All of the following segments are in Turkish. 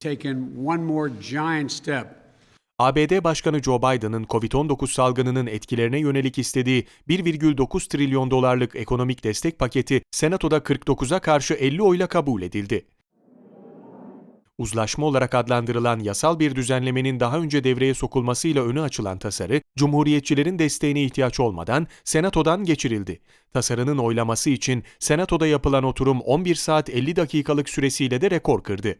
taken one more giant step ABD Başkanı Joe Biden'ın COVID-19 salgınının etkilerine yönelik istediği 1,9 trilyon dolarlık ekonomik destek paketi Senato'da 49'a karşı 50 oyla kabul edildi. Uzlaşma olarak adlandırılan yasal bir düzenlemenin daha önce devreye sokulmasıyla önü açılan tasarı, Cumhuriyetçilerin desteğine ihtiyaç olmadan Senato'dan geçirildi. Tasarının oylaması için Senato'da yapılan oturum 11 saat 50 dakikalık süresiyle de rekor kırdı.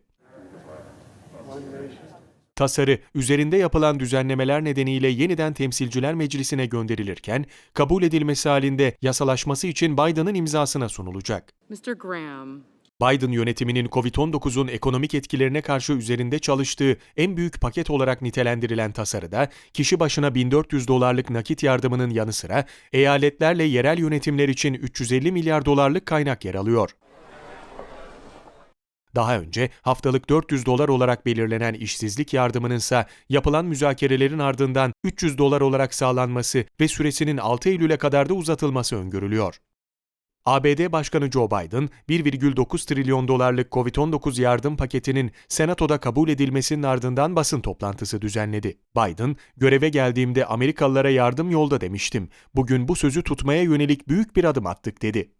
Tasarı, üzerinde yapılan düzenlemeler nedeniyle yeniden Temsilciler Meclisi'ne gönderilirken, kabul edilmesi halinde yasalaşması için Biden'ın imzasına sunulacak. Mr. Graham, Biden yönetiminin COVID-19'un ekonomik etkilerine karşı üzerinde çalıştığı en büyük paket olarak nitelendirilen tasarıda, kişi başına 1400 dolarlık nakit yardımının yanı sıra eyaletlerle yerel yönetimler için 350 milyar dolarlık kaynak yer alıyor. Daha önce haftalık 400 dolar olarak belirlenen işsizlik yardımının ise yapılan müzakerelerin ardından 300 dolar olarak sağlanması ve süresinin 6 Eylül'e kadar da uzatılması öngörülüyor. ABD Başkanı Joe Biden, 1,9 trilyon dolarlık COVID-19 yardım paketinin Senato'da kabul edilmesinin ardından basın toplantısı düzenledi. Biden, göreve geldiğimde Amerikalılara yardım yolda demiştim. Bugün bu sözü tutmaya yönelik büyük bir adım attık dedi.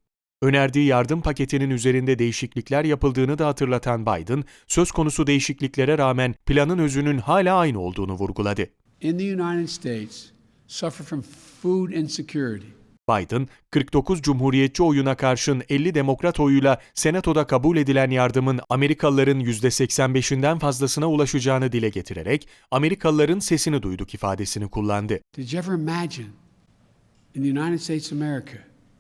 Önerdiği yardım paketinin üzerinde değişiklikler yapıldığını da hatırlatan Biden, söz konusu değişikliklere rağmen planın özünün hala aynı olduğunu vurguladı. in the United States suffer from food insecurity. Biden, 49 Cumhuriyetçi oyuna karşın 50 Demokrat oyuyla Senato'da kabul edilen yardımın Amerikalıların %85'inden fazlasına ulaşacağını dile getirerek Amerikalıların sesini duyduk ifadesini kullandı. Did you ever imagine in the United States of America